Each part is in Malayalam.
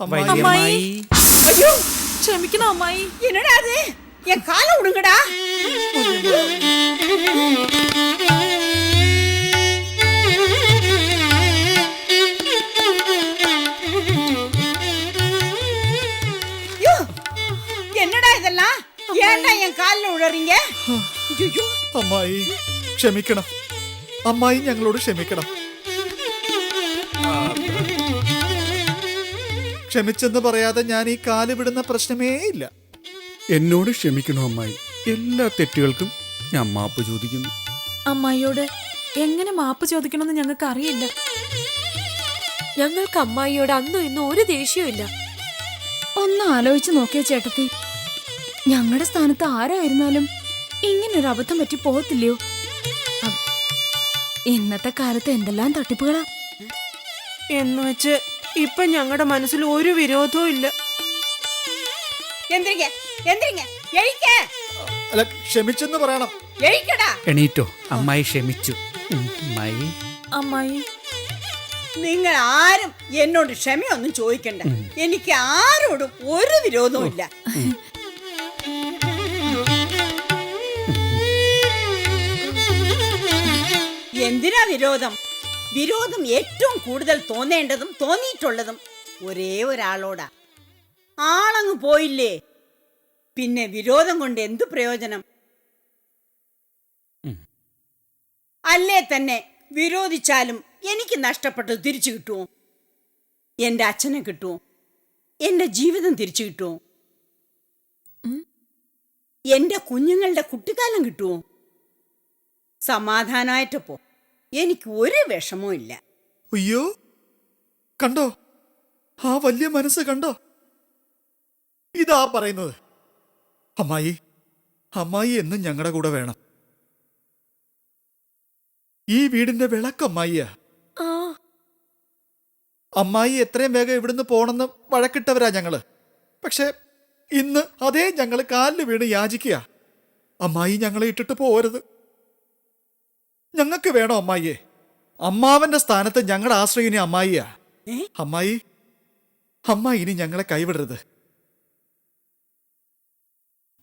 அம்மாயி. அம்மாயி ஐயோ ക്ഷമിക്കണം അമ്മായി என்னடா அது என் காலை விடுங்கடா ஐயோ, என்னடா இதெல்லாம் ஏன்டா என் காலில் விழுறீங்க ஐயோ അമ്മായി ക്ഷമിക്കണം അമ്മായി ഞങ്ങളോട് ക്ഷമിക്കണം ക്ഷമിച്ചെന്ന് പറയാതെ ഞാൻ ഈ കാൽ വിടുന്ന പ്രശ്നമേ ഇല്ല. എന്നോട് ക്ഷമിക്കണോ അമ്മായി? എല്ലാ തെറ്റുകൾക്കും ഞാൻ മാപ്പ് ചോദിക്കുന്നു. അമ്മായിയോട് എങ്ങനെ മാപ്പ് ചോദിക്കണമെന്ന് ഞങ്ങൾക്ക് അറിയില്ല ഞങ്ങൾക്ക് അമ്മായിയോട് അന്നും ഇന്നും ഒരു ദേഷ്യവും ഇല്ല. ഒന്ന് ആലോചിച്ച് നോക്കിയ ചേട്ടത്തി. ഞങ്ങളുടെ സ്ഥാനത്ത് ആരായിരുന്നാലും ഇങ്ങനൊരു അബദ്ധം പറ്റി പോകത്തില്ലയോ? അ- ഇന്നത്തെ കാലത്ത് എന്തെല്ലാം തട്ടിപ്പുകളാ? എന്ന് വെച്ച് ഇപ്പൊ ഞങ്ങളുടെ മനസ്സിൽ ഒരു വിരോധവും ഇല്ല. എന്തിരിക്ക? എന്തിരിക്ക? അല്ല ക്ഷമിച്ചെന്ന് പറയണം. എഴിക്കടാ എണീറ്റോ? അമ്മായി ക്ഷമിച്ചു. അമ്മായി. അമ്മായി നിങ്ങൾ ആരും എന്നോട് ക്ഷമയൊന്നും ചോദിക്കണ്ട. എനിക്ക് ആരോടും ഒരു വിരോധവുമില്ല എന്തിനാ വിരോധം? വിരോധം ഏറ്റവും കൂടുതൽ തോന്നേണ്ടതും തോന്നിയിട്ടുള്ളതും ഒരേ ഒരാളോടാ. ആളങ്ങ് പോയില്ലേ? പിന്നെ വിരോധം കൊണ്ട് എന്തു പ്രയോജനം? അല്ലേ തന്നെ വിരോധിച്ചാലും എനിക്ക് നഷ്ടപ്പെട്ടത് തിരിച്ചു കിട്ടുമോ എന്റെ അച്ഛനെ കിട്ടുമോ എന്റെ ജീവിതം തിരിച്ചു കിട്ടുമോ എന്റെ കുഞ്ഞുങ്ങളുടെ കുട്ടിക്കാലം കിട്ടുമോ സമാധാനമായിട്ട് പോ. എനിക്ക് ഒരു വിഷമവും ഇല്ല. അയ്യോ കണ്ടോ? ആ വലിയ മനസ്സ് കണ്ടോ? ഇതാ പറയുന്നത്. അമ്മായി അമ്മായി എന്നും ഞങ്ങളുടെ കൂടെ വേണം. ഈ വീടിന്റെ വിളക്ക് അമ്മായിയാ. ആ. അമ്മായി എത്രയും വേഗം ഇവിടുന്ന് പോണെന്ന് വഴക്കിട്ടവരാ ഞങ്ങൾ. പക്ഷെ ഇന്ന് അതേ ഞങ്ങൾ കാലിൽ വീണ് യാചിക്കുക അമ്മായി ഞങ്ങളെ ഇട്ടിട്ട് പോരുത് ഞങ്ങൾക്ക് വേണോ അമ്മായിയെ? അമ്മാവന്റെ സ്ഥാനത്ത് ഞങ്ങളുടെ ആശ്രയം ഇനി അമ്മായിയാ. ഏ? അമ്മായി അമ്മായി ഇനി ഞങ്ങളെ കൈവിടരുത്.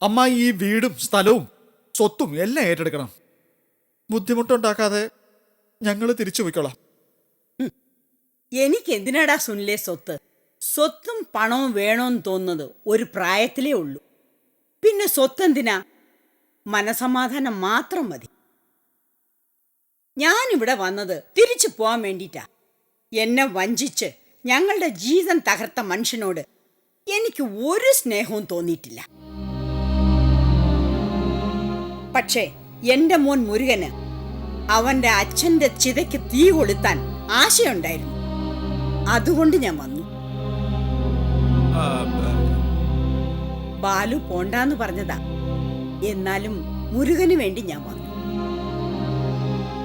അമ്മായി ഈ വീടും സ്ഥലവും സ്വത്തും എല്ലാം ഏറ്റെടുക്കണം. ബുദ്ധിമുട്ടുണ്ടാക്കാതെ ഞങ്ങൾ തിരിച്ചു പോയിക്കോളാം എനിക്ക് എന്തിനാടാ സുനിലെ സ്വത്ത്? സ്വത്തും പണവും വേണോന്ന് തോന്നുന്നത് ഒരു പ്രായത്തിലേ ഉള്ളൂ. പിന്നെ സ്വത്ത് എന്തിനാ മനസമാധാനം മാത്രം മതി. ഞാനിവിടെ വന്നത് തിരിച്ചു പോവാൻ വേണ്ടിയിട്ടാ. എന്നെ വഞ്ചിച്ച് ഞങ്ങളുടെ ജീവൻ തകർത്ത മനുഷ്യനോട് എനിക്ക് ഒരു സ്നേഹവും തോന്നിയിട്ടില്ല. പക്ഷേ എന്റെ മോൻ മുരുകന് അവന്റെ അച്ഛന്റെ ചിതയ്ക്ക് തീ കൊളുത്താൻ ആശയുണ്ടായിരുന്നു. അതുകൊണ്ട് ഞാൻ വന്നു. ബാലു പോണ്ടാന്ന് പറഞ്ഞതാ. എന്നാലും മുരുകന് വേണ്ടി ഞാൻ വന്നു.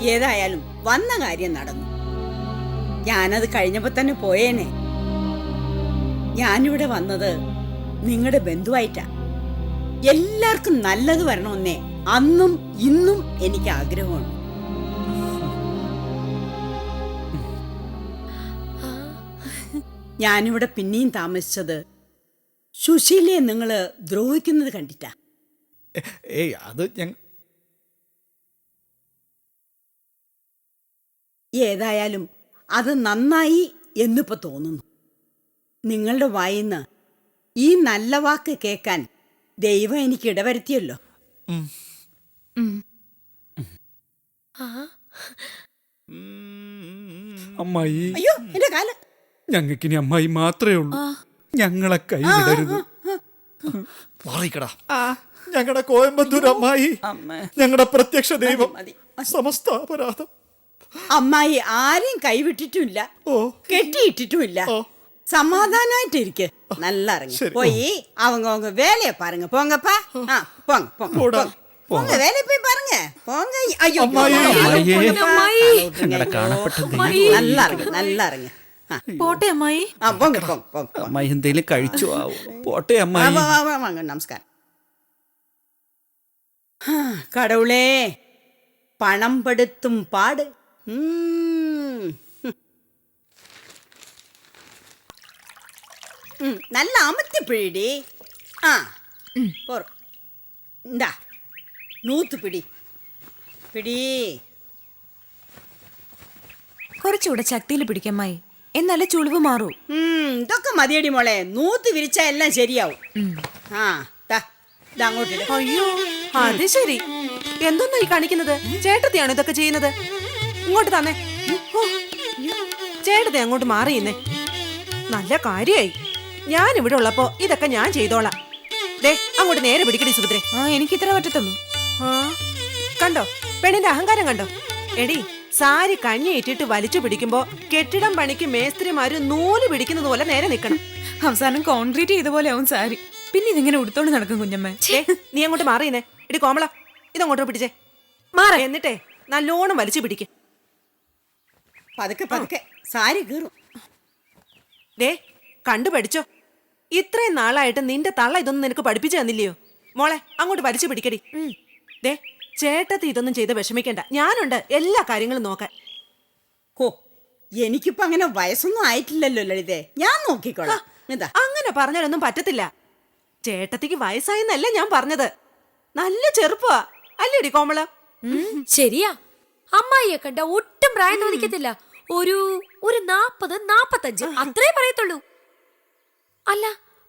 ഏതായാലും വന്ന കാര്യം നടന്നു. ഞാനത് കഴിഞ്ഞപ്പോ തന്നെ പോയേനെ. ഞാനിവിടെ വന്നത് നിങ്ങളുടെ ബന്ധുവായിട്ടാ. എല്ലാവർക്കും നല്ലത് വരണമെന്നേ അന്നും ഇന്നും എനിക്ക് ആഗ്രഹമുണ്ട്. ഞാനിവിടെ പിന്നെയും താമസിച്ചത് സുശീലയെ നിങ്ങൾ ദ്രോഹിക്കുന്നത് കണ്ടിട്ടാ. ഏയ് അത് ഞങ്ങ ഏതായാലും അത് നന്നായി എന്നിപ്പോ തോന്നുന്നു. നിങ്ങളുടെ വായിന്ന് ഈ നല്ല വാക്ക് കേൾക്കാൻ ദൈവം എനിക്ക് ഇടവരുത്തിയല്ലോ. അമ്മായി. അയ്യോ എന്റെ കാൽ. ഞങ്ങൾക്കിനി അമ്മായി മാത്രമേ ഉള്ളൂ. ഞങ്ങളെ കൈവിടരുത്. മാറിക്കടാ. ഞങ്ങളുടെ കോയമ്പത്തൂർ അമ്മായി ഞങ്ങളുടെ പ്രത്യക്ഷ ദൈവം. സമസ്ത അപരാധം. അമ്മായി ആരെയും കൈവിട്ടിട്ടുമില്ല ഓ കെട്ടിയിട്ടിട്ടുമില്ല ഓ. സമാധാനമായിട്ടിരിക്കെ നല്ല ഇറങ്ങി சரி. போய் அவங்க அவங்க வேலையை பாருங்க போங்கப்பா ஆ, போங்க போங்க போடா. போங்க. போங்க வேலையை போய் பாருங்க போங்க ஐயோ அம்மாயி. അമ്മായിയെ. நல்லா കാണപ്പെട്ട நல்லா இருங்க நல்லா இருங்க ஆ, പോട്ടെ അമ്മായി ஆ, போங்க போங்க போங்க போங்க. അമ്മായി എന്തേലും കഴിച്ചു ആവും പോട്ടെ ஆ, അമ്മായി வா, வா, வா, வாங்க நமஸ்காரம் ஆ, கடவுளே பணம் படுத்தும் பாடு ம். ഉം, നല്ല അമത്തി പിടി ആ പോർ എന്താ നൂത്ത് പിടി പിടി കുറച്ചുകൂടെ ശക്തിയിൽ പിടിക്കമ്മായി എന്നാലേ ചുളിവ് മാറൂ ഉം, ഇതൊക്കെ മതിയടി മോളെ നൂത്ത് വിരിച്ചാ എല്ലാം ശരിയാവും ആ ദാ ഇത് അങ്ങോട്ടിട് അയ്യോ അത് ശരി എന്തോന്നാ ഈ കാണിക്കുന്നത് ചേട്ടത്തിയാണോ ഇതൊക്കെ ചെയ്യുന്നത് ഇങ്ങോട്ട് തന്നെ. ഓ, അങ്ങോട്ട് മാറിയെന്നേ. നല്ല കാര്യായി. ഞാൻ ഇവിടെ ഉള്ളപ്പോ ഇതൊക്കെ ഞാൻ ചെയ്തോളാം. ദേ അങ്ങോട്ട് നേരെ പിടിക്കടി സുഭദ്രേ. ആ എനിക്ക് ഇത്ര പറ്റത്തുള്ളൂ. ആ കണ്ടോ? പെണ്ണിന്റെ അഹങ്കാരം കണ്ടോ? എടി സാരി കഞ്ഞി ഇട്ടിട്ട് വലിച്ചു പിടിക്കുമ്പോ കെട്ടിടം പണിക്ക് മേസ്ത്രിമാര് നൂൽ പിടിക്കുന്നത് പോലെ നേരെ നിക്കണം അവസാനം കോൺക്രീറ്റ് ചെയ്ത പോലെ ആവും സാരി. പിന്നെ ഇതിങ്ങനെ ഉടുത്തോണ്ട് നടക്കും കുഞ്ഞമ്മ. ദേ, നീ അങ്ങോട്ട് മാറിയെന്നേ. എടി കോമള ഇതങ്ങോട്ട് പിടിച്ചേ. മാറ. എന്നിട്ടേ നല്ലോണം വലിച്ചു പിടിക്ക്. പതുക്കെ പതുക്കെ സാരി കീറും. ദേ കണ്ടു പഠിച്ചോ? ഇത്രയും നാളായിട്ട് നിന്റെ തള്ള ഇതൊന്നും നിനക്ക് പഠിപ്പിച്ചു തന്നില്ലയോ? മോളെ അങ്ങോട്ട് വലിച്ചു പിടിക്കടി. ദേ ചേട്ടത്തി ഇതൊന്നും ചെയ്ത് വിഷമിക്കണ്ട. ഞാനുണ്ട് എല്ലാ കാര്യങ്ങളും നോക്കാൻ. ഹോ എനിക്കിപ്പോ അങ്ങനെ വയസ്സൊന്നും ആയിട്ടില്ലല്ലോ ലളിതേ. ഞാൻ നോക്കിക്കോളാം. എന്താ? അങ്ങനെ പറഞ്ഞാലൊന്നും പറ്റത്തില്ല. ചേട്ടത്തിക്ക് വയസ്സായെന്നല്ല ഞാൻ പറഞ്ഞത്. നല്ല ചെറുപ്പമാ അല്ലേടി കോമള? ശരിയാ. അമ്മായിയെ കണ്ട ഒട്ടും പ്രായം തോന്നിക്കത്തില്ല. ഒരു ഒരു നാപ്പത് നാപ്പത്തഞ്ച്. അത്രേ പറയത്തുള്ളൂ. അല്ല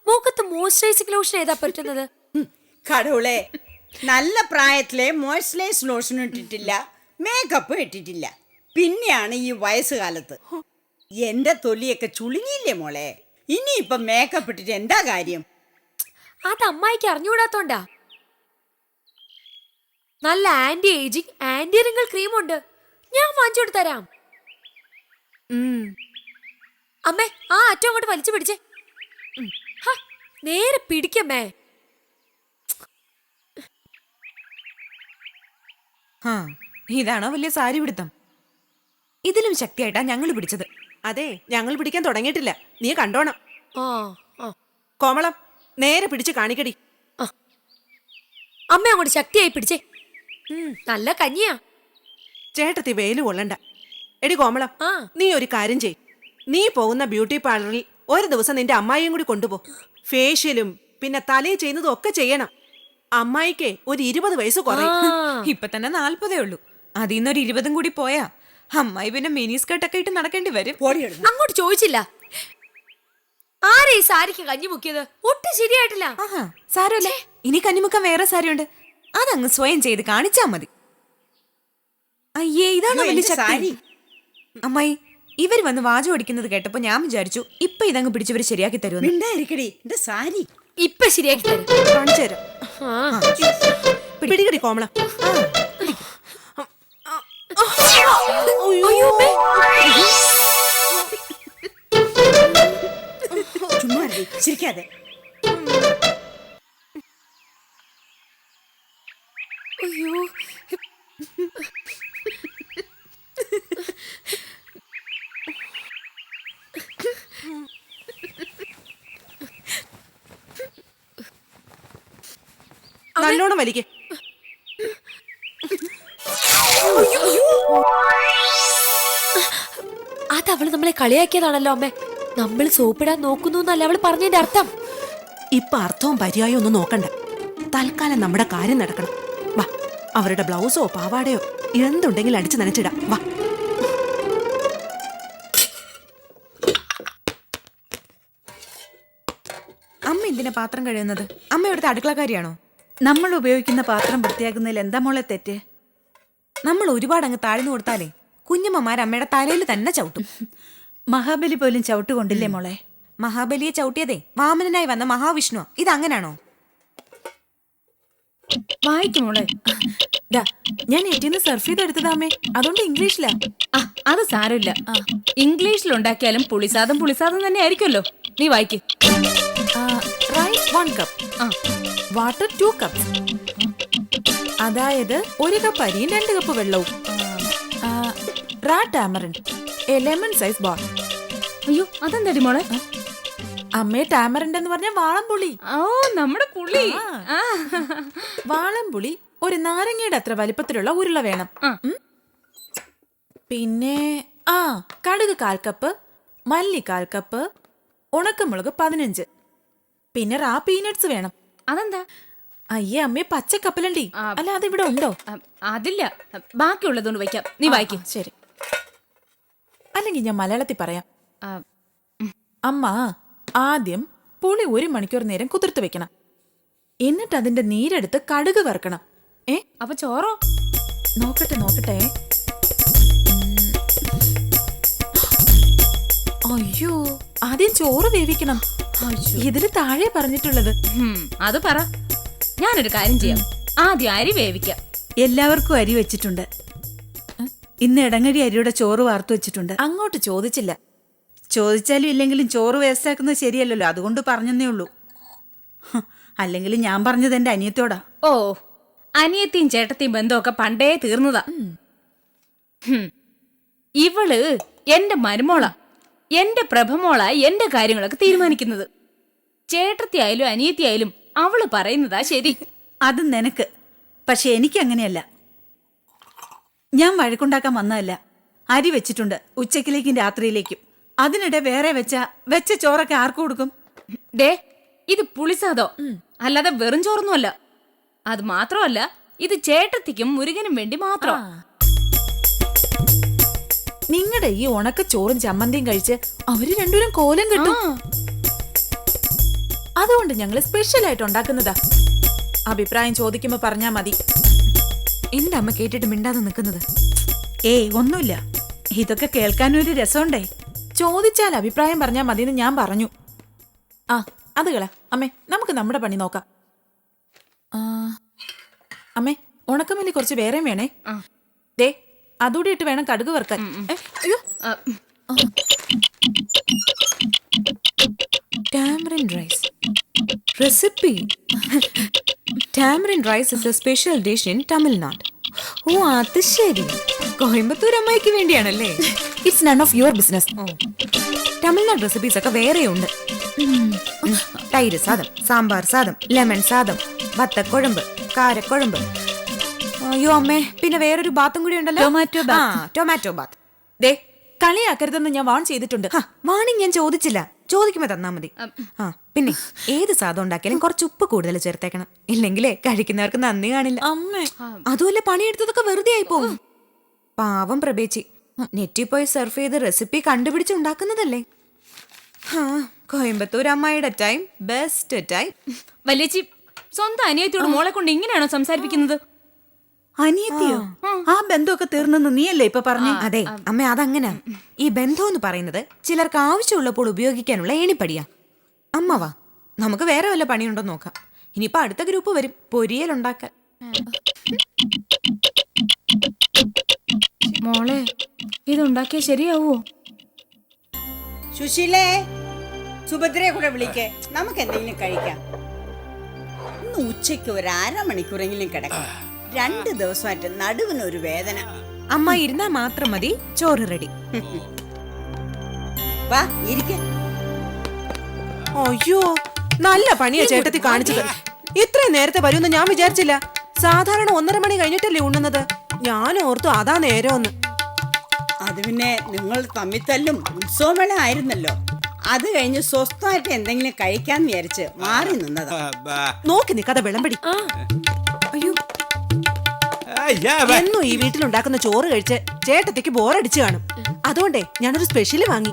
മൂക്കത്ത് മോയ്സ്ചറൈസിംഗ് ലോഷൻ ഏതാ പറ്റുന്നത് കടവുളെ നല്ല പ്രായത്തിലെ മോയ്സ്ചറൈസ് ലോഷൻ ഇട്ടിട്ടില്ല മേക്കപ്പ് ഇട്ടിട്ടില്ല. പിന്നെയാണ് ഈ വയസ്സുകാലത്ത്. എന്റെ തൊലിയൊക്കെ ചുളിഞ്ഞില്ലേ മോളെ? ഇനിയിപ്പൊ മേക്കപ്പ് ഇട്ടിട്ട് എന്താ കാര്യം? അത് അമ്മായിക്ക് അറിഞ്ഞുകൂടാത്തോണ്ടാ. നല്ല anti ageing anti wrinkle cream ഉണ്ട്. ഞാൻ വാങ്ങിച്ചു കൊടുത്തരാം അമ്മേ ആ അറ്റം അങ്ങോട്ട് വലിച്ചു പിടിച്ചേ. ഹ, നേരെ പിടിക്കമ്മേ ആ ഇതാണോ വലിയ സാരി പിടുത്തം? ഇതിലും ശക്തിയായിട്ടാ ഞങ്ങൾ പിടിച്ചത്. അതെ ഞങ്ങൾ പിടിക്കാൻ തുടങ്ങിയിട്ടില്ല. നീ കണ്ടോണം. കോമളം നേരെ പിടിച്ച് കാണിക്കടി. അമ്മ അങ്ങോട്ട് ശക്തിയായി പിടിച്ചേ. നല്ല കഞ്ഞിയാ. ചേട്ടത്തി വെയിൽ കൊള്ളണ്ട. എടി കോമള. നീ ഒരു കാര്യം ചെയ്. നീ പോകുന്ന ബ്യൂട്ടി പാർലറിൽ ഒരു ദിവസം നിന്റെ അമ്മായിയും കൂടി കൊണ്ടുപോ. ഫേഷ്യലും പിന്നെ തലയിൽ ചെയ്യുന്നതും ഒക്കെ ചെയ്യണം. അമ്മായിക്ക് ഒരു ഇരുപത് വയസ്സ് കുറയും. ഇപ്പൊ തന്നെ നാല്പതേ ഉള്ളൂ. അതിൽ നിന്ന് ഒരു ഇരുപതും കൂടി പോയാ. അമ്മായി പിന്നെ മിനി സ്കർട്ടൊക്കെ ഇട്ട് നടക്കേണ്ടി വരും. അങ്ങോട്ട് ചോദിച്ചില്ല. ആരേ ഈ സാരിക്ക് കഞ്ഞി മുക്കിയത്? ഒട്ടും ശരിയായിട്ടില്ല. ആഹാ സാരമല്ലേ. ഇനി കഞ്ഞിമുക്കാൻ വേറെ സാരിയുണ്ട്. അതങ്ങ് സ്വയം ചെയ്ത് കാണിച്ചാ മതി. അയ്യേ ഇതാണ് വലിയ ശക്തി? സാരി. അമ്മായി ഇവർ വന്ന് വാചം അടിക്കുന്നത് കേട്ടപ്പോ ഞാൻ വിചാരിച്ചു ഇപ്പൊ ഇതങ്ങ് പിടിച്ചവര് ശരിയാക്കി തരും മിണ്ടായിരിക്കടി എന്റെ സാരി. ഇപ്പൊ ശരിയാക്കി തരും. കാണിച്ചു തരാം. ആ. പിടികടി കോമള. ചുമ്മാ ചിരിക്കാതെ. അത് അവൾ നമ്മളെ കളിയാക്കിയതാണല്ലോ അമ്മേ. നമ്മൾ സോപ്പിടാൻ നോക്കുന്നു എന്നല്ല അവൾ പറഞ്ഞതിന്റെ അർത്ഥം. ഇപ്പൊ അർത്ഥവും പര്യായം ഒന്നും നോക്കണ്ട. തൽക്കാലം നമ്മുടെ കാര്യം നടക്കണം. വാ അവരുടെ ബ്ലൗസോ പാവാടയോ എന്തുണ്ടെങ്കിലും അടിച്ചു നനച്ചിടാം. വാ. അമ്മ എന്തിനാ പാത്രം കഴിയുന്നത് അമ്മ ഇവിടുത്തെ അടുക്കളക്കാരിയാണോ? നമ്മൾ ഉപയോഗിക്കുന്ന പാത്രം വൃത്തിയാക്കുന്നതിൽ എന്താ മോളെ തെറ്റ്? നമ്മൾ ഒരുപാട് അങ്ങ് താഴ്ന്നു കൊടുത്താലേ കുഞ്ഞമ്മമാർ അമ്മയുടെ തലയിൽ തന്നെ ചവിട്ടും. മഹാബലി പോലും ചവിട്ട് കൊണ്ടില്ലേ മോളെ? മഹാബലിയെ ചവിട്ടിയതേ വാമനനായി വന്ന മഹാവിഷ്ണു ഇത് അങ്ങനാണോ? വായിക്കും മോളെ. ദാ, ഞാൻ ഏറ്റവും സർഫ് ചെയ്തെടുത്തതാമേ അതുകൊണ്ട് ഇംഗ്ലീഷിലാ. ആ അത് സാരമില്ല. ഇംഗ്ലീഷിൽ ഉണ്ടാക്കിയാലും പുളിസാദം പുളിസാദം തന്നെ ആയിരിക്കുമല്ലോ. നീ വായിക്ക്. Rice one cup water two cup അതായത് ഒരു കപ്പ് അരിയും രണ്ട് കപ്പ് വെള്ളവും. Raw tamarind a lemon size ball അയ്യോ അതെന്തടി മോളെ? അമ്മയെ എന്ന് പറഞ്ഞ വാളംപുളി. ഓ നമ്മുടെ പുളി. വാളംപുളി ഒരു നാരങ്ങയുടെ അത്ര വലിപ്പത്തിലുള്ള ഉരുള വേണം. പിന്നെ ആ കടുക് കാൽ കപ്പ് മല്ലി കാൽ കപ്പ് ഉണക്കമുളക് പതിനഞ്ച്. പിന്നെ റാ പീനട്സ് വേണം. അതെന്താ? അയ്യേ അമ്മേ പച്ചക്കപ്പലണ്ടി. അല്ല അതിവിടെ ഇവിടെ ഉണ്ടോ അതില്ല. ബാക്കിയുള്ളതുകൊണ്ട് വയ്ക്കാം. നീ വായിക്കും. ശരി. അല്ലെങ്കിൽ ഞാൻ മലയാളത്തിൽ പറയാം. അമ്മ ആദ്യം പുളി ഒരു മണിക്കൂർ നേരം കുതിർത്ത് വെക്കണം. എന്നിട്ട് അതിന്റെ നീരെടുത്ത് കടുക് വറുക്കണം. ഏ? അപ്പൊ ചോറോ? നോക്കട്ടെ നോക്കട്ടെ. അയ്യോ ആദ്യം ചോറ് വേവിക്കണം. ഇതിന് താഴെ പറഞ്ഞിട്ടുള്ളത്. അത് പറ. ഞാനൊരു കാര്യം ചെയ്യാം. ആദ്യം അരി വേവിക്കാം. എല്ലാവർക്കും അരി വെച്ചിട്ടുണ്ട്. ഇന്ന് ഇടങ്ങഴി അരിയുടെ ചോറ് വാർത്തു വെച്ചിട്ടുണ്ട്. അങ്ങോട്ട് ചോദിച്ചില്ല. ചോദിച്ചാലും ഇല്ലെങ്കിലും ചോറ് വേസ്റ്റാക്കുന്നത് ശരിയല്ലല്ലോ. അതുകൊണ്ട് പറഞ്ഞെന്നേ ഉള്ളൂ. അല്ലെങ്കിൽ ഞാൻ പറഞ്ഞത് എന്റെ അനിയത്തോടാ. ഓ അനിയത്തിയും ചേട്ടത്തിയും ബന്ധമൊക്കെ പണ്ടേ തീർന്നതാ. ഇവൾ എന്റെ മരുമോള. എന്റെ പ്രഭമോള എന്റെ കാര്യങ്ങളൊക്കെ തീരുമാനിക്കുന്നത്. ചേട്ടത്തിയായാലും അനിയത്തിയായാലും അവൾ പറയുന്നതാ ശരി. അത് നിനക്ക്. പക്ഷെ എനിക്ക് അങ്ങനെയല്ല ഞാൻ വഴക്കുണ്ടാക്കാൻ വന്നതല്ല. അരി വെച്ചിട്ടുണ്ട് ഉച്ചക്കിലേക്കും രാത്രിയിലേക്കും. അതിനിടെ വേറെ വെച്ച വെച്ച ചോറൊക്കെ ആർക്ക് കൊടുക്കും? ഡേ ഇത് പുളിസാദോ. അല്ലാതെ വെറും ചോറൊന്നുമല്ല. അത് മാത്രമല്ല ഇത് ചേട്ടത്തിക്കും മുരുകനും വേണ്ടി മാത്രം. നിങ്ങളുടെ ഈ ഉണക്ക ചോറും ചമ്മന്തിയും കഴിച്ച് അവർ രണ്ടുപേരും കോലം കിട്ടും. അതുകൊണ്ട് ഞങ്ങൾ സ്പെഷ്യൽ ആയിട്ട് ഉണ്ടാക്കുന്നതാ. അഭിപ്രായം ചോദിക്കുമ്പോ പറഞ്ഞാ മതി. എന്താ അമ്മ കേട്ടിട്ട് മിണ്ടാതെ നിൽക്കുന്നത്? ഏയ് ഒന്നുമില്ല. ഇതൊക്കെ കേൾക്കാനൊരു രസമുണ്ടേ. ചോദിച്ചാൽ അഭിപ്രായം പറഞ്ഞാൽ മതിയെന്ന് ഞാൻ പറഞ്ഞു. ആ അത് കള. അമ്മേ നമുക്ക് നമ്മുടെ പണി നോക്കാം. ആ, അമ്മേ ഉണക്കമല്ലി കുറച്ച് വേറെ വേണേ. ദേ അതുകൂടി ഇട്ട് വേണം കടുക് വറുക്കാൻ. ഏ, അയ്യോ. Tamarind rice recipe tamarind rice is a special dish in Tamil Nadu ഓ അത് ശരി. കോയമ്പത്തൂർ അമ്മയ്ക്ക് വേണ്ടിയാണല്ലേ it's none of your business Tamil Nadu recipes ഒക്കെ വേറെയുണ്ട്. ഉം. ഉം. തൈര് സാദം സാമ്പാർ സാദം ലെമൺ സാദം വത്തക്കുഴമ്പ് കാരക്കുഴമ്പ്. അയ്യോ അമ്മേ പിന്നെ വേറൊരു ബാത്തും കൂടി ഉണ്ടല്ലോ. ടൊമാറ്റോ ബാത്ത്. ആ ടൊമാറ്റോ ബാത്ത് ദേ കളിയാക്കരുതെന്ന് ഞാൻ വാൺ ചെയ്തിട്ടുണ്ട്. വാണിംഗ് ഞാൻ ചോദിച്ചില്ല. ചോദിക്കുമ്പോ തന്നാ മതി. ആ പിന്നെ ഏത് സാധനം ഉണ്ടാക്കിയാലും കുറച്ച് ഉപ്പ് കൂടുതൽ ചേർത്തേക്കണം. ഇല്ലെങ്കിലേ കഴിക്കുന്നവർക്ക് നന്ദി കാണില്ല. അമ്മേ. അതുമല്ല പണിയെടുത്തതൊക്കെ വെറുതെ ആയി പോകും പാവം പ്രഭേച്ചി. നെറ്റിൽ പോയി സെർഫ് ചെയ്ത് റെസിപ്പി കണ്ടുപിടിച്ച് ഉണ്ടാക്കുന്നതല്ലേ? ആ കോയമ്പത്തൂർ അമ്മായിയുടെ ടൈം ബെസ്റ്റ് ടൈം വലിയച്ചി സ്വന്തം അനിയത്തിയോട് മോളെ കൊണ്ട് ഇങ്ങനെയാണോ സംസാരിപ്പിക്കുന്നത്? അനിയത്തിയോ? ആ. ബന്ധമൊക്കെ തീർന്നെന്ന് നീയല്ലേ ഇപ്പൊ പറഞ്ഞു? അതെ അമ്മ അതങ്ങനെ. ഈ ബന്ധം എന്ന് പറയുന്നത് ചിലർക്ക് ആവശ്യമുള്ളപ്പോൾ ഉപയോഗിക്കാനുള്ള ഏണിപ്പടിയാ. അമ്മ വാ നമുക്ക് വേറെ വല്ല പണിയുണ്ടോ നോക്കാം. ഇനിയിപ്പോ അടുത്ത ഗ്രൂപ്പ് വരും പൊരിയൽ ഉണ്ടാക്കാൻ. മോളെ ഇതുണ്ടാക്കിയ ശരിയാവോ? സുശീലേ സുഭദ്രയെ കൂടെ വിളിക്കേ. നമുക്ക് എന്തെങ്കിലും കഴിക്കാം. ഇന്ന് ഉച്ചയ്ക്ക് ഒരു അരമണിക്കൂറെങ്കിലും കിടക്കാം. രണ്ട് ദിവസമായിട്ട് നടുവിന് ഒരു വേദന. അമ്മ ഇരുന്നാ മാത്രം മതി ചോറ് റെഡി. വാ ഇരിക്ക. അയ്യോ നല്ല പണിയാ ചേട്ടത്തി കാണിച്ചത്. ഇത്രയും നേരത്തെ വരുമെന്ന് ഞാൻ വിചാരിച്ചില്ല. സാധാരണ ഒന്നര മണി കഴിഞ്ഞിട്ടല്ലേ ഉണ്ണുന്നത്. ഞാൻ ഓർത്തു അതാ നേരമെന്ന്. അത് പിന്നെ നിങ്ങൾ തമ്മിത്തല്ലും ഉത്സവമേള ആയിരുന്നല്ലോ. അത് കഴിഞ്ഞ് സ്വസ്ഥമായിട്ട് എന്തെങ്കിലും കഴിക്കാൻ വിചാരിച്ച് മാറി നിന്നതാ. നോക്കി നിക്കാതെ വിളമ്പടി. എന്നും ഈ വീട്ടിലുണ്ടാക്കുന്ന ചോറ് കഴിച്ച് ചേട്ടത്തേക്ക് ബോറടിച്ചു കാണും. അതുകൊണ്ടേ ഞാനൊരു സ്പെഷ്യൽ വാങ്ങി.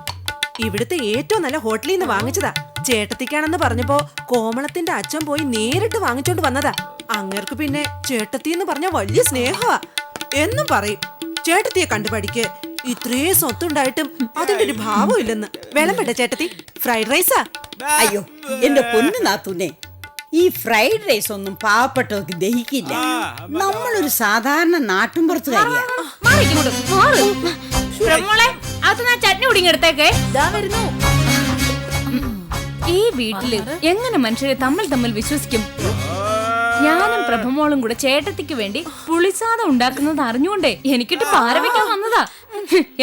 ഇവിടുത്തെ ഏറ്റവും നല്ല ഹോട്ടലിൽ നിന്ന് വാങ്ങിച്ചതാ. ചേട്ടത്തിക്കാണെന്ന് പറഞ്ഞപ്പോ കോമളത്തിന്റെ അച്ഛൻ പോയി നേരിട്ട് വാങ്ങിച്ചോണ്ട് വന്നതാ. അങ്ങേർക്ക് പിന്നെ ചേട്ടത്തി എന്ന് പറഞ്ഞ വലിയ സ്നേഹമാ എന്നും പറയും ചേട്ടത്തിയെ കണ്ടു പഠിക്ക്. ഇത്രയും സ്വത്തുണ്ടായിട്ടും അതിന്റെ ഒരു ഭാവം ഇല്ലെന്ന്. വിളമ്പട്ടെ ചേട്ടത്തി. ഫ്രൈഡ് റൈസാ. അയ്യോ എന്റെ പൊന്നു നാത്തൂനെ. ഈ ഫ്രൈഡ് റൈസ് ഒന്നും പാവപ്പെട്ടവർക്ക് ദഹിക്കില്ല. നമ്മളൊരു സാധാരണ നാട്ടും പുറത്ത് കഴിയാം ചട്നി വരുന്നു. ഈ വീട്ടിൽ എങ്ങനെ മനുഷ്യരെ തമ്മിൽ തമ്മിൽ വിശ്വസിക്കും? ഞാനും പ്രഭമോളും കൂടെ ചേട്ടത്തിക്ക് വേണ്ടി പുളിസാദം ഉണ്ടാക്കുന്നത് അറിഞ്ഞുകൊണ്ടേ എനിക്കിട്ട് പാര വെക്കാൻ വന്നതാ.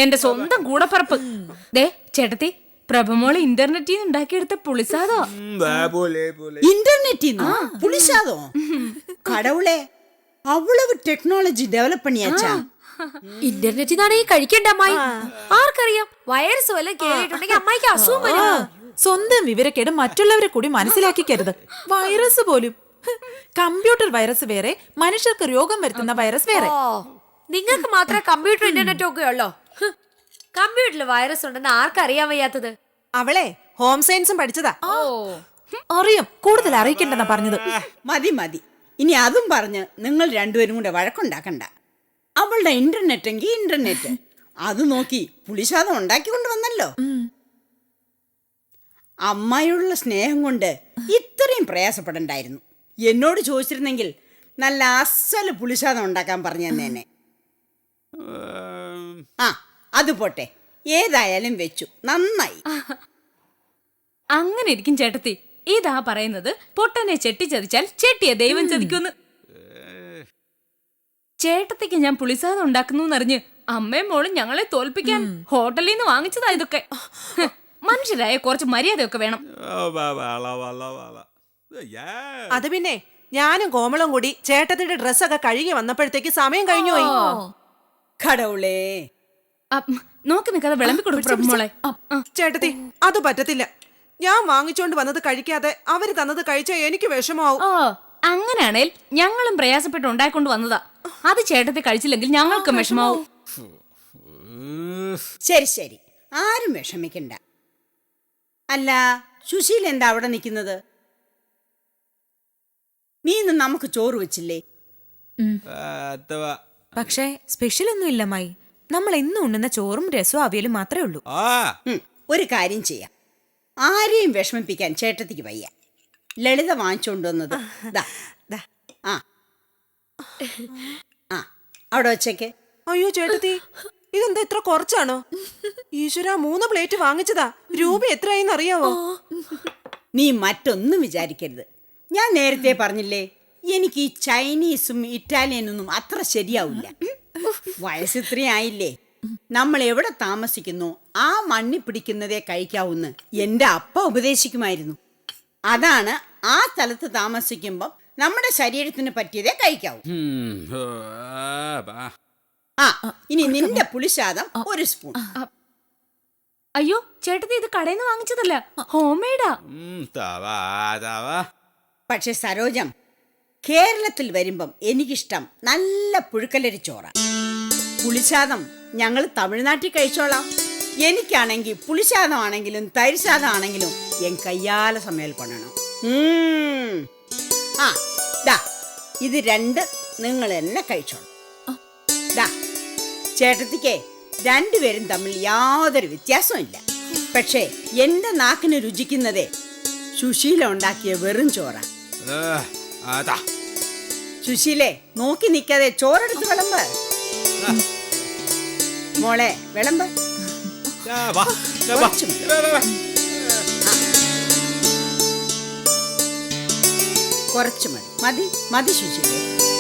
എന്റെ സ്വന്തം കൂടപ്പറപ്പ്. ദേ ചേട്ടത്തി പ്രഭമോൾ ഇന്റർനെറ്റിൽ നിന്ന് ഉണ്ടാക്കിയെടുത്ത പുളിസാദോ ഇന്റർനെറ്റിൽ പുളിസാദോ കടവുളെ അവളവ് ടെക്നോളജി ഡെവലപ്പ് പണിയാച്ചാ ഇന്റർനെറ്റിൽ നിന്നാണ് ഈ കഴിക്കേണ്ട അമ്മായി? ആർക്കറിയാം? വൈറസ് വല്ല കേറിയിട്ടുണ്ടെങ്കിൽ അമ്മായിക്ക് അസുഖം വരും സ്വന്തം വിവരക്കേട് മറ്റുള്ളവരെ കൂടി മനസ്സിലാക്കിക്കരുത്. വൈറസ് പോലും. കമ്പ്യൂട്ടർ വൈറസ് വേറെ മനുഷ്യർക്ക് രോഗം വരുത്തുന്ന വൈറസ് വേറെ. നിങ്ങൾക്ക് മാത്രമേ കമ്പ്യൂട്ടർ ഇന്റർനെറ്റ് ഒക്കെ ഉള്ളോ? കമ്പ്യൂട്ടറിൽ വൈറസ് ഉണ്ടെന്ന് ആർക്കറിയാൻ വയ്യാത്തത്? അവളെ ഹോം സയൻസും പഠിച്ചതാ. ഓ. അറിയാം കൂടുതൽ അറിയിക്കണ്ടെന്നാ പറഞ്ഞത്. മതി മതി. ഇനി അതും പറഞ്ഞ് നിങ്ങൾ രണ്ടുപേരും കൂടെ വഴക്കുണ്ടാക്കണ്ട. അവളുടെ ഇന്റർനെറ്റ് എങ്കിൽ ഇന്റർനെറ്റ് അത് നോക്കി പുളിശാദം ഉണ്ടാക്കിക്കൊണ്ട് വന്നല്ലോ. അമ്മായിയുള്ള സ്നേഹം കൊണ്ട് ഇത്രയും പ്രയാസപ്പെടണ്ടായിരുന്നു. എന്നോട് ചോദിച്ചിരുന്നെങ്കിൽ നല്ല അസൽ പുളിശാദം ഉണ്ടാക്കാൻ പറഞ്ഞു തന്നേനെ ആ അത് പോട്ടെ. ഏതായാലും വെച്ചു. നന്നായി. അങ്ങനെ ഇരിക്കും ചേട്ടത്തി. ഇതാ പറയുന്നത് പൊട്ടനെ ചെട്ടി ചതിച്ചാൽ ചെട്ടിയെ ദൈവം ചതിക്കുന്നു ചേട്ടത്തിക്ക് ഞാൻ പുളിസാദം ഉണ്ടാക്കുന്നു അറിഞ്ഞ് അമ്മയും മോളും ഞങ്ങളെ തോൽപ്പിക്കാൻ ഹോട്ടലിൽ നിന്ന് വാങ്ങിച്ചതാ ഇതൊക്കെ. മനുഷ്യരായ കുറച്ച് മര്യാദയൊക്കെ വേണം. അത് പിന്നെ ഞാനും കോമളും കൂടി ചേട്ടത്തിന്റെ ഡ്രസ്സൊക്കെ കഴുകി വന്നപ്പോഴത്തേക്ക് സമയം കഴിഞ്ഞു പോയി കടവുളേ നോക്കി നിൽക്കാതെ വിളമ്പി കൊടുക്കും ചേട്ടത്തി അത് പറ്റത്തില്ല. ഞാൻ വാങ്ങിച്ചോണ്ട് വന്നത് കഴിക്കാതെ അവർ തന്നത് കഴിച്ചാൽ എനിക്ക് വിഷമാവും ഓ അങ്ങനെയാണേൽ ഞങ്ങളും പ്രയാസപ്പെട്ട് ഉണ്ടായിക്കൊണ്ട് വന്നതാ. അത് ചേട്ടത്തി കഴിച്ചില്ലെങ്കിൽ ഞങ്ങൾക്കും വിഷമാവും ശരി ശരി. ആരും വിഷമിക്കണ്ട. അല്ല സുശീൽ എന്താ അവിടെ നിൽക്കുന്നത്? നീ ഇന്ന് നമുക്ക് ചോറ് വെച്ചില്ലേ? പക്ഷേ സ്പെഷ്യൽ ഒന്നും ഇല്ല മായി നമ്മൾ എന്നും ഉണ്ണുന്ന ചോറും രസവും അവിയലും മാത്രമേ ഉള്ളൂ. ഉം, ഒരു കാര്യം ചെയ്യാം. ആരെയും വിഷമിപ്പിക്കാൻ ചേട്ടത്തിക്ക് വയ്യ. ലളിത വാങ്ങിച്ചോണ്ട് വന്നത്. ദാ, ദാ, ആ. ആ അവിടെ വച്ചേക്ക്. അയ്യോ ചേട്ടത്തി ഇതെന്താ ഇത്ര കുറച്ചാണോ? ഈശ്വര മൂന്ന് പ്ലേറ്റ് വാങ്ങിച്ചതാ. രൂപ എത്രയായിന്ന് അറിയാവോ? നീ മറ്റൊന്നും വിചാരിക്കരുത്. ഞാൻ നേരത്തെ പറഞ്ഞില്ലേ എനിക്ക് ഈ ചൈനീസും ഇറ്റാലിയനൊന്നും അത്ര ശരിയാവില്ല. വയസ്സ് ഇത്രയായില്ലേ ആയില്ലേ നമ്മൾ എവിടെ താമസിക്കുന്നു? ആ മണ്ണി പിടിക്കുന്നതേ കഴിക്കാവൂന്ന് എന്റെ അപ്പ ഉപദേശിക്കുമായിരുന്നു. അതാണ് ആ സ്ഥലത്ത് താമസിക്കുമ്പോ നമ്മുടെ ശരീരത്തിന് പറ്റിയതേ കഴിക്കാവൂ. ആ ഇനി നിന്റെ പുളിശാദം ഒരു സ്പൂൺ. അയ്യോ ചേട്ടത്തി ഇത് കടയിൽ നിന്ന് വാങ്ങിച്ചതല്ല ഹോം മെയ്ഡാ പക്ഷെ സരോജം കേരളത്തിൽ വരുമ്പം എനിക്കിഷ്ടം നല്ല പുഴുക്കലരി ചോറ. പുളിശാദം ഞങ്ങൾ തമിഴ്നാട്ടിൽ കഴിച്ചോളാം. എനിക്കാണെങ്കിൽ പുളിശാദം ആണെങ്കിലും തരിശാദം ആണെങ്കിലും എൻ കയ്യാല സമയൽ ഉം. ആ ദാ ഇത് രണ്ട് നിങ്ങൾ എന്നെ കഴിച്ചോളാം. ദാ ചേട്ടത്തിക്ക് രണ്ടുപേരും തമ്മിൽ യാതൊരു വ്യത്യാസവും ഇല്ല. പക്ഷേ എന്റെ നാക്കിന് രുചിക്കുന്നതേ സുശീല ഉണ്ടാക്കിയ വെറും ചോറ. സുശീലെ നോക്കി നിൽക്കാതെ ചോറെടുത്ത് വിളമ്പ്. മോളെ വിളമ്പ്. കുറച്ച് മതി. കുറച്ച് മതി. മതി മതി സുശീലെ.